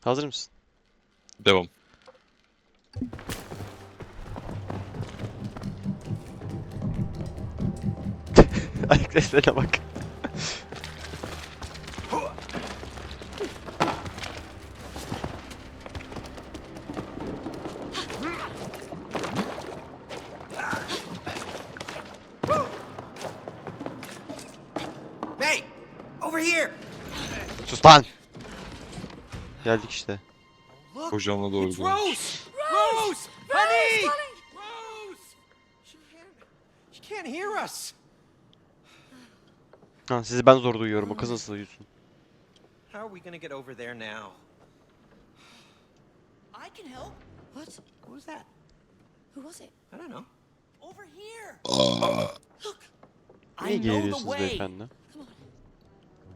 Hazır mısın? Devam. Ayak seslerine bak. Hey, over here. Sus lan! Geldik işte. Look, Hocamla doğru dönüş. Rose. Rose, honey. Rose. She can't. She can't hear us. Ha, sizi ben zor duyuyorum. O kız nasıl duyuyorsun? How are we gonna get over there now? I can help. What? Who's that? Who was it? I don't know. Over here. Look. I know the way. beyefendi?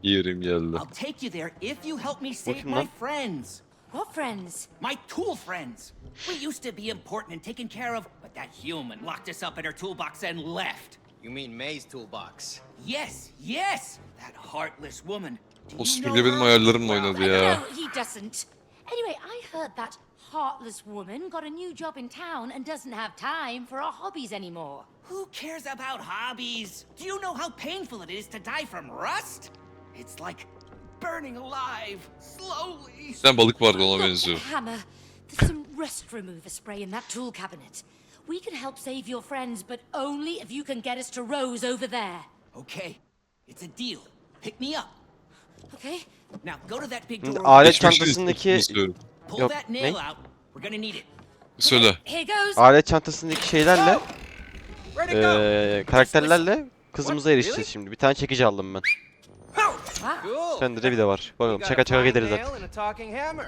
Yerim geldi. I'll take you there if you help me save Bakın my lan. friends. What friends? My tool friends. We used to be important and taken care of, but that human locked us up in her toolbox and left. You mean May's toolbox? Yes, yes. That heartless woman. Do O you süpürge know benim her? hayallerimle oynadı ya. No, he doesn't. Anyway, I heard that heartless woman got a new job in town and doesn't have time for our hobbies anymore. Who cares about hobbies? Do you know how painful it is to die from rust? It's like burning alive, slowly. Sen balık vardı ona benziyor. Hammer, there's some rust remover spray in that tool cabinet. We can help save your friends, but only if you can get us to Rose over there. Okay, it's a deal. Pick me up. Okay? Now go to that big door. alet çantasındaki istiyorum. Pull Yok, that ne? nail out. We're gonna need it. Söyle. Here goes. alet çantasındaki şeylerle Where'd it go? eee karakterlerle kızımıza erişeceğiz şimdi. Bir tane çekici aldım ben. Sende de bir de var. Bakalım got çaka a çaka fine gideriz nail zaten. and a talking hammer.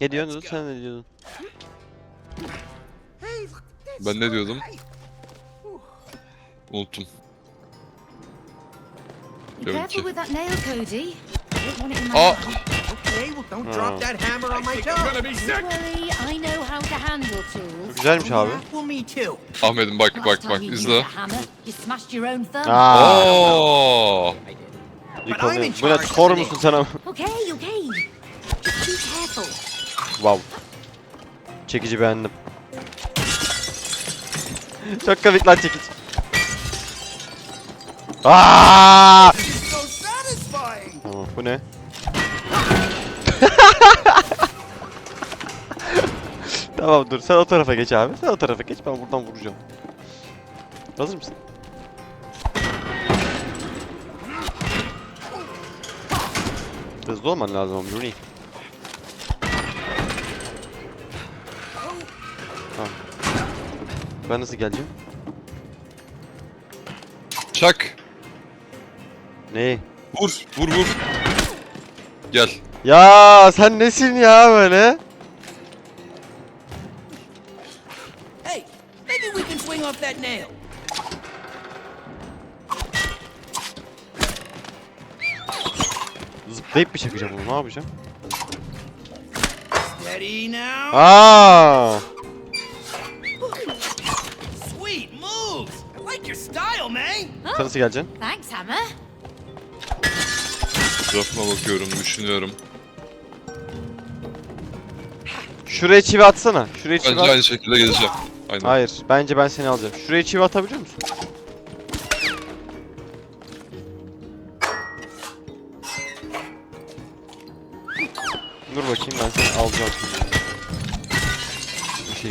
Ne diyorsun? Let's Sen ne diyordun? Ben ne diyordum? Unuttum. Tabii ki. Aa! Okay, well, don't drop that hammer on my toe. Tools. Güzelmiş abi. Too. Ahmet'im bak bak bak izle. Aa, did. Yıkanıyor. Bu ne today. musun sen ama? Okay, okay. Wow. Çekici beğendim. Çok komik lan çekici. Aa! So satisfying. Tamam, bu ne? tamam dur sen o tarafa geç abi. Sen o tarafa geç ben buradan vuracağım. Hazır mısın? Hızlı olman lazım ama Rooney. Tamam. Ben nasıl geleceğim? Çak. Neyi? Vur vur vur. Gel. Ya sen nesin ya böyle? Zıplayıp bir çakacağım onu ne yapacağım? Aa! Sweet moves. I like your style, man. Sen nasıl geleceksin? Thanks, Hammer. Etrafıma bakıyorum, düşünüyorum. Şuraya çivi atsana. Şuraya çivi Bence at. aynı şekilde geleceğim. Aynen. Hayır, bence ben seni alacağım. Şuraya çivi atabiliyor musun?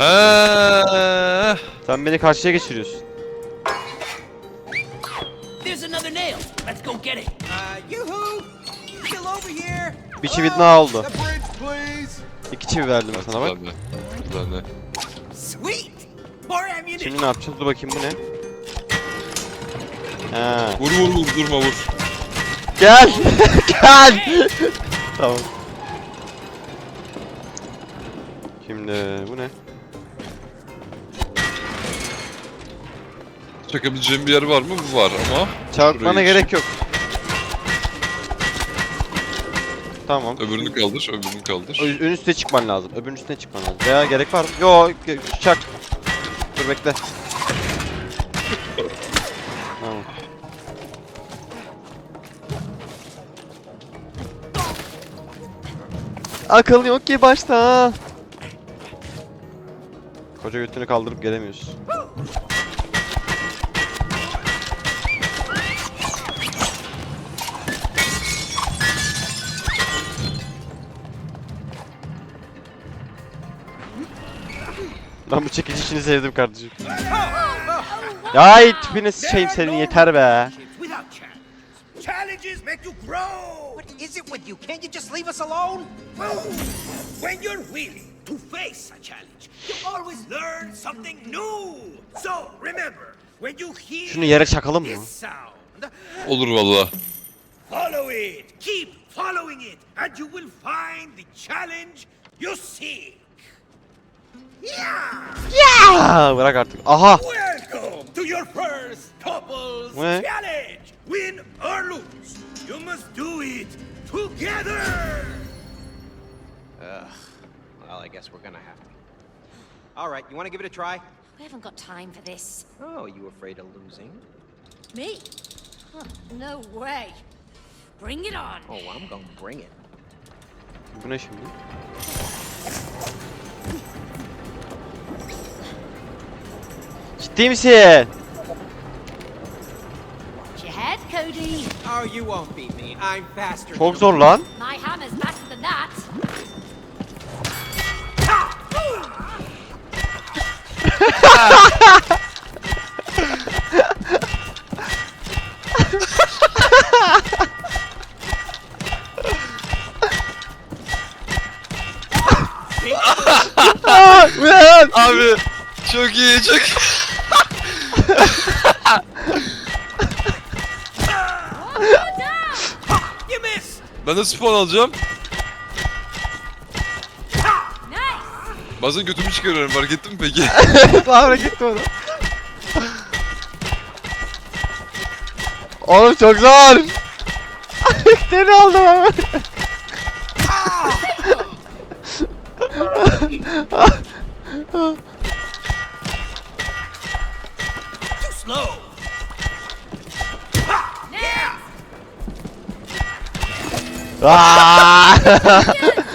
Eee. Sen beni karşıya geçiriyorsun. There's another nail. Let's go get it. Uh, yoo-hoo! Still over here. Bir çivi daha oldu. Please. İki çivi verdim sana bak. Ammunition. Şimdi ne yapacağız? Dur bakayım bu ne? Ha. Vur vur vur durma vur. Gel! Gel! tamam. Şimdi bu ne? Çakabileceğim bir yer var mı? Var ama. Çarpmana Şurayı gerek yok. Tamam. Öbürünü kaldır, öbürünü kaldır. Ö- Ön üstüne çıkman lazım. Öbürünün üstüne çıkman lazım. Veya gerek var mı? Yo, ge- çak. Dur bekle. Tamam. Akıl yok ki başta. Koca götünü kaldırıp gelemiyorsun. Ben bu çekici işini sevdim kardeşim. Ya ay tipini şeyim senin yeter be. Challenges make you grow. What is it with you? Can't you just leave us alone? When you're willing to face a challenge, you always learn something new. So remember, when you hear Şunu yere çakalım mı? sound, Olur valla. follow it. Keep following it, and you will find the challenge you seek. Yeah! Yeah! Aa, bırak artık. Aha. Welcome to your first couples What? challenge. Win or lose, you must do it together. Ugh. Well, I guess we're gonna have to. All right, you want to give it a try? We haven't got time for this. Oh, you afraid of losing? Me? Huh, no way. Bring it on. Oh, I'm gonna bring it. Bu ne şimdi? That. Aa, bu ne lan? Abi çok iyi çok iyi. De spawn alacağım. Nice. Bazen götümü çıkarıyorum fark ettin mi peki? Sonra gitti onu. Oğlum çok zor. Seni aldım hemen. Aa!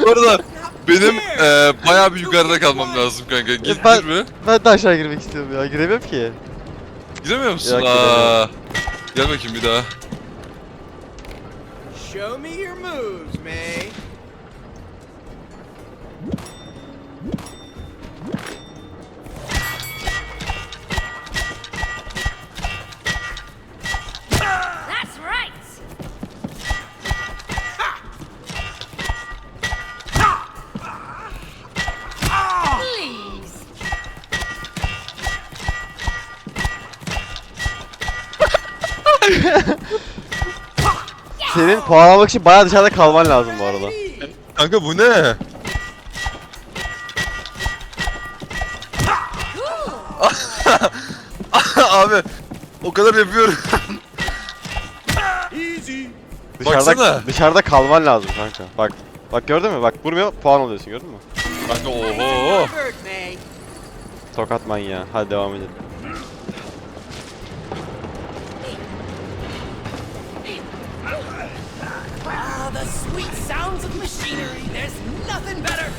Bu arada benim eee bayağı bir yukarıda kalmam lazım kanka. Girdin ben, mi? ben de aşağı girmek istiyorum ya. Giremiyorum ki. Giremiyor musun? Yok. Aa. Gel bakayım bir daha. Show me your moves, May. Senin puan almak için bayağı dışarıda kalman lazım bu arada. Kanka bu ne? Abi o kadar yapıyorum. Dışarıda, Baksana. dışarıda kalman lazım kanka. Bak. Bak gördün mü? Bak vurmuyor puan alıyorsun gördün mü? Kanka oho. Tokat manyağı. Hadi devam edelim. Sweet sounds of machinery. There's nothing better.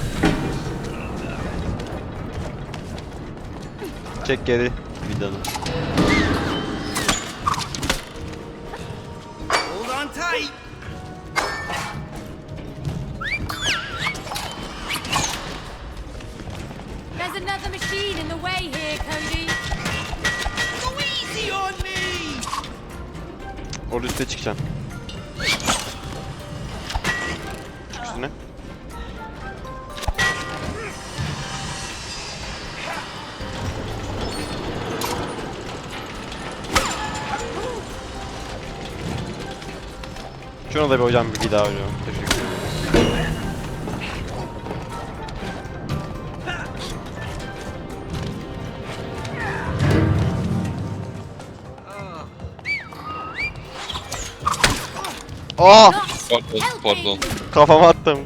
Çek geri vidanı. Hold on tight. There's another machine in the way here, Cody. Go easy on me. Orada üstte çıkacaksın. Şuna da bir hocam bir daha hocam. Teşekkür ederim. Oh! Pardon pardon. Kafama attım.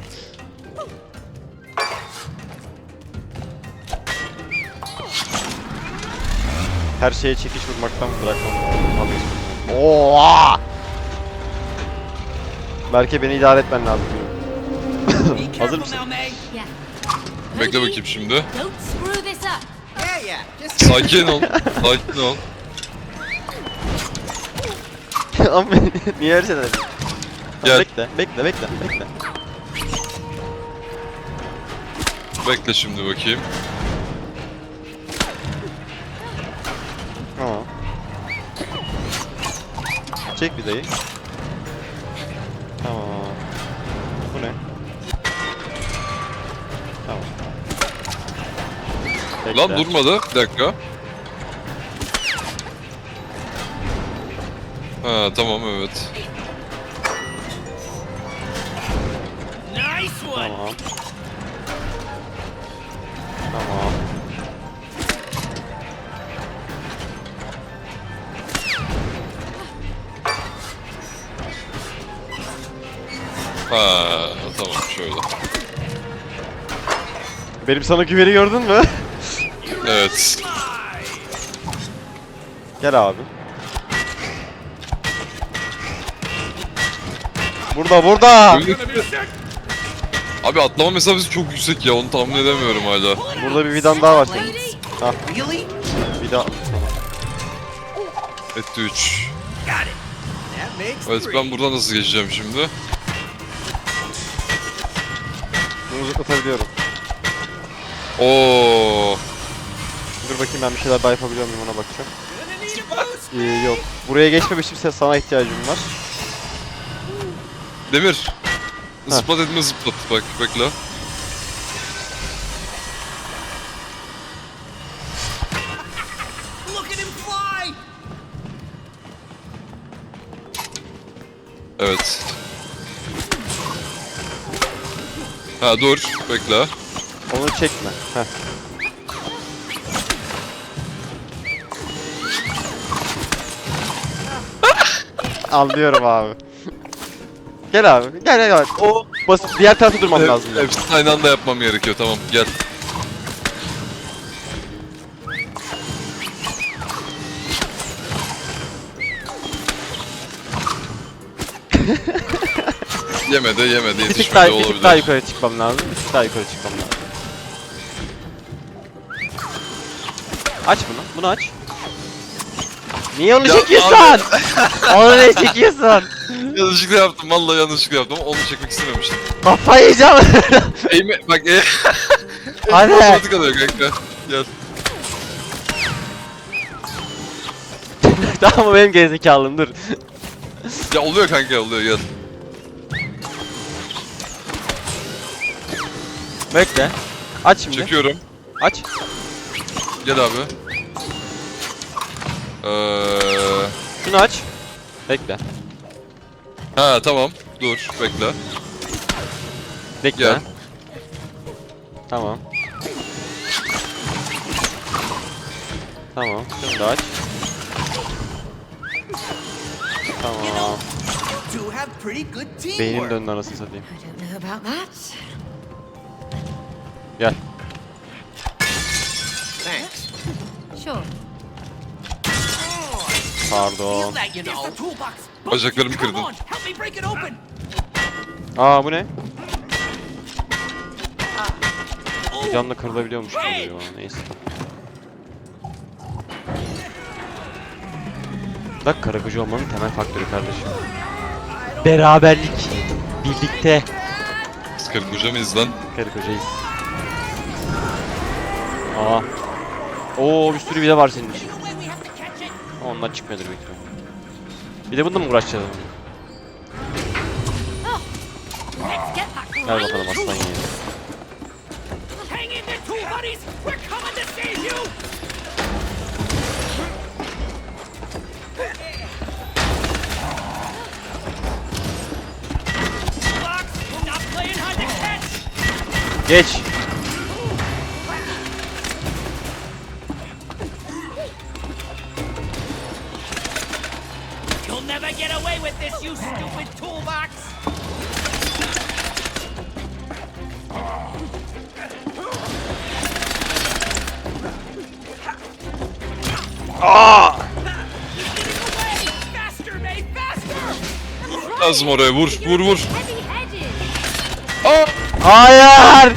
Her şeye çekiş vurmaktan bırakmam. Oha! Belki beni idare etmen lazım. Hazır mısın? Bekle bakayım şimdi. Sakin ol. Sakin ol. Ama niye şeyler yapıyorsun? Gel. Bekle, bekle, bekle, bekle. Bekle şimdi bakayım. Tamam. Çek vidayı. Tamam. Bekle. Lan durmadı. Bir dakika. Ha tamam evet. Nice one. Tamam. Tamam. Ha tamam şöyle. Benim sana güveni gördün mü? Evet. Gel abi. Burada burada. Abi atlama mesafesi çok yüksek ya onu tahmin edemiyorum hala. Burada bir vidan daha var senin. Vida. Etti 3. Got it. that makes Evet ben buradan nasıl geçeceğim şimdi? Bunu uzatabiliyorum. Oo. Dur bakayım ben bir şeyler daha yapabiliyor muyum ona bakacağım. Ee, yok. Buraya geçmem için se- sana ihtiyacım var. Demir. Ha. Zıplat etme zıplat. Bak bekle. Look at him fly. Evet. Ha dur. Bekle. Onu çekme. Heh. Anlıyorum abi. Gel abi. Gel gel. O basit. Diğer tarafta durmam lazım. Hep, hepsini aynı anda yapmam gerekiyor. Tamam gel. yemedi yemedi Bir tık daha, yetişmedi bir tık daha olabilir. yukarı çıkmam lazım. Bir tık daha yukarı çıkmam lazım. Aç bunu. Bunu aç. Niye onu çekiyorsun? onu ne çekiyorsun? Yanlışlıkla yaptım vallahi yanlışlıkla yaptım onu çekmek istememiştim. Kafayı yiyeceğim. Eğme bak e Hadi. otomatik alıyor kanka. Gel. tamam bu benim gerizekalım dur. Ya oluyor kanka oluyor gel. Bekle. Aç şimdi. Çekiyorum. Aç. Gel abi. Eee... Şunu aç. Bekle. Ha tamam. Dur bekle. Bekle. Gel. Tamam. Tamam. Şunu da aç. Tamam. Beynim döndü anasını satayım. Gel. Thanks. Sure. Both Bacaklarımı kırdın. Aa bu ne? Oh, Canla kırılabiliyormuş gibi bana. Neyse. Bak karagöcü olmanın temel faktörü kardeşim. Beraberlik. Birlikte. Biz karı koca mıyız lan? Karı kocayız. Aa. Oo bir sürü vida var senin için. Onlar çıkmıyordur büyük ihtimalle. Bir de bununla mı uğraşacağız? Gel bakalım aslan tool. yeğenim. Lazım oraya vur vur vur. Aa! Hayır!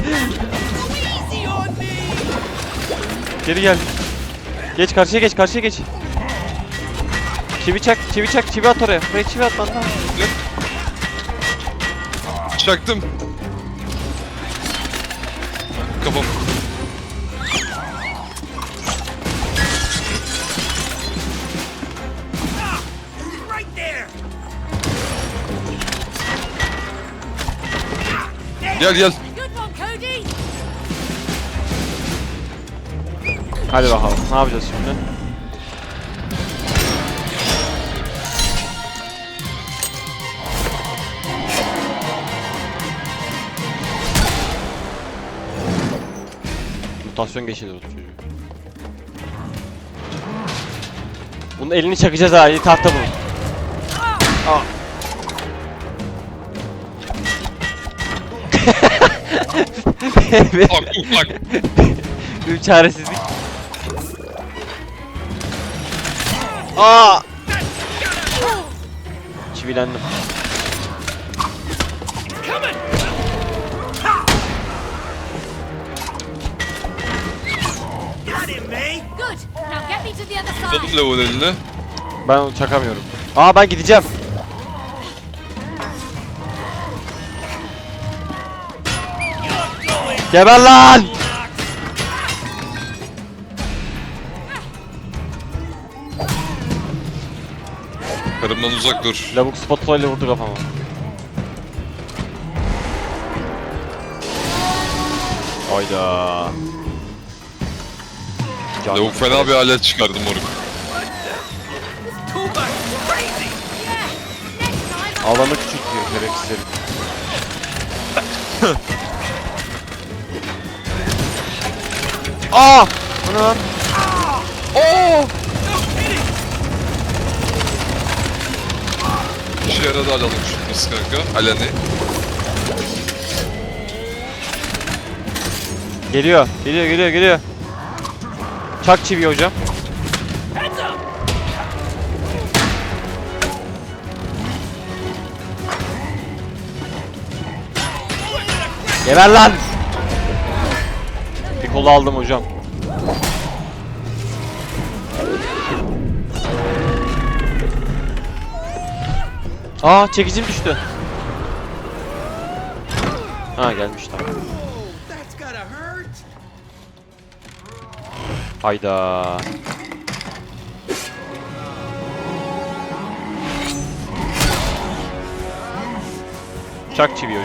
Geri gel. Geç karşıya geç karşıya geç. Çivi çak, çivi çak, çivi at oraya. Buraya çivi at lan. lan. Çaktım. Kafam. Gel gel. Good one, Cody! Hadi bakalım. Ne yapacağız şimdi? Mutasyon geçirdi o çocuğu. Bunun elini çakacağız ha. iyi tahta bunun. Aa. Bak bak. Bir çaresizlik. Aa! Çivilendim. Tutun lavuğun elini. Ben onu çakamıyorum. Aa ben gideceğim. Geber lan! Karımdan uzak dur. Lavuk spotlight ile vurdu kafama. Hayda. Lavuk fena bir alet çıkardı moruk. Alanı küçültüyor şerefsiz Aa! Bu ne lan? Oo! İşe yaradı alalım şutması kanka. Aleni. Geliyor, geliyor, geliyor, geliyor. Çak çivi hocam. Geber lan! Bir kolu aldım hocam. Aa çekicim düştü. Ha gelmiş tamam. Hayda. Çak çivi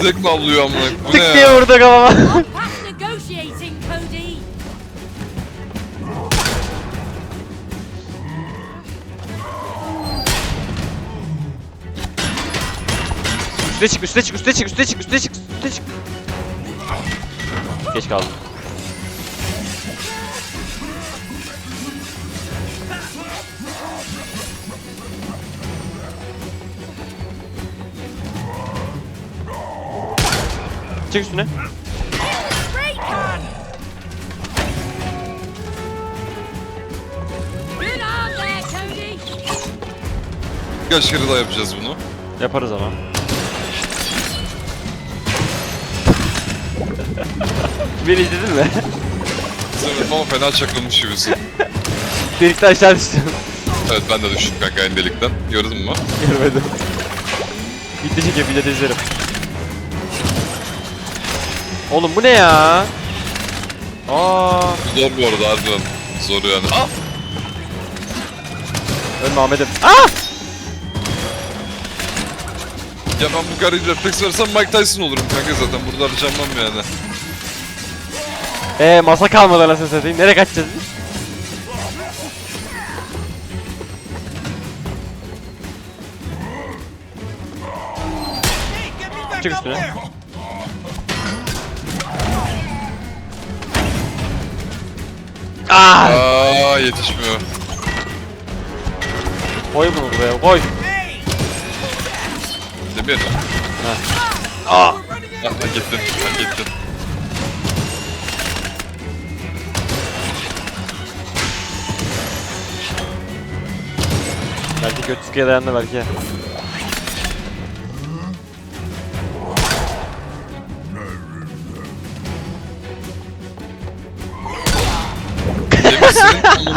Mi avlıyor amına? Bu ne Tık diye ya? vurdu kafama. pass negotiating, Cody! Üste çık, üste çık, üste çık, üste çık, üste çık, üste çık. Geç kaldım. Çık üstüne. Kaç kere daha yapacağız bunu? Yaparız ama. Beni izledin mi? İzlemedim ama fena çakılmış gibisin. Delikten aşağı düştüm. Evet ben de düştüm kanka en delikten. Gördün mü? Görmedim. Bitti çekiyor bir de izlerim. Oğlum bu ne ya? Aa, Zor bu arada harbiden. Zor yani. Ah! ölme Ahmet'im. Aa! Ya ben bu karıyı refleks versem Mike Tyson olurum kanka zaten. Burada harcanmam yani. Ee masa kalmadı anasını satayım. Nereye kaçacağız biz? Çık üstüne. There! Aa! Yetişmiyor. Koy bunu buraya koy. Demir. Aa. Ha, hak ettin. Hak ettin. Belki Götüskü'ye dayandı belki.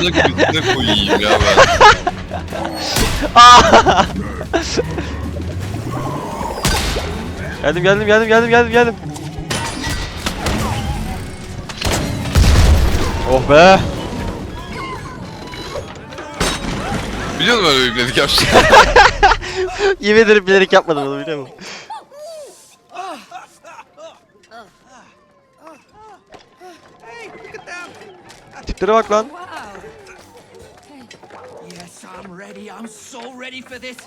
Senin amına götüne koyayım ya ben. Geldim geldim geldim geldim geldim geldim. Oh be. Biliyor musun öyle bir yapacak? Yemin ederim bilerek yapmadım onu biliyor musun? Tiplere bak lan. Ready. I'm so ready for this.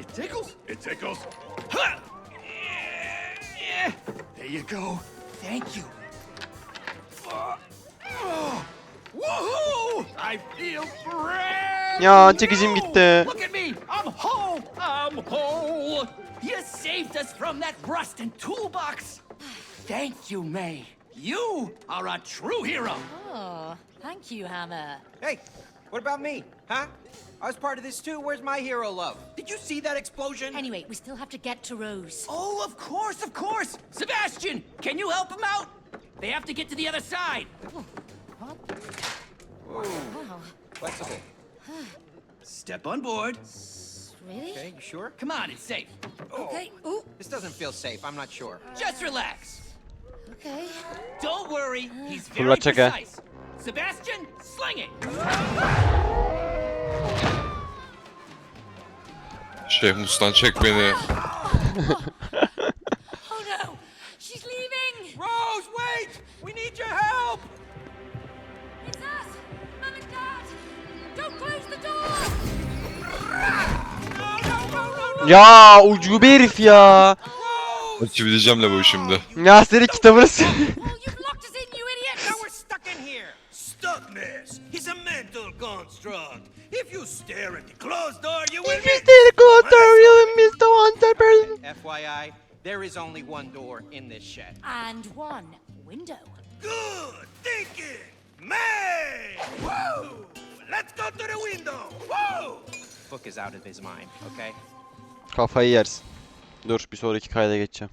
It tickles. It tickles. Huh. Yeah. There you go. Thank you. Woohoo! I feel brand Ya çekicim gitti. Look at me. I'm home. I'm whole. You saved us from that rust and toolbox. Thank you, May. You are a true hero. Oh, thank you, Hammer. Hey, what about me? Huh? I was part of this too. Where's my hero love? Did you see that explosion? Anyway, we still have to get to Rose. Oh, of course, of course. Sebastian, can you help him out? They have to get to the other side. Oh, wow. Flexible. Step on board. Really? Okay, you sure? Come on, it's safe. Oh. Okay. Ooh. This doesn't feel safe. I'm not sure. Uh, Just relax. Okay. Don't worry, he's very precise. Sebastian, sling it. Şeyh Mustan çek beni. Oh no! She's leaving! Rose, wait! We need your help! It's us! Mum and Dad! Don't close the door! No, no, no, no, no! Ya ucube herif ya. Rose! Çivileceğim la bu şimdi. Ya senin kitabını s- If you stare at the closed door, you will FYI, there is only one door in this shed. And one window. Good thinking. May. Woo! Let's go to the window. Woo! Book is out of his mind, okay? Kafayı yersin. Dur bir sonraki kayda geçeceğim.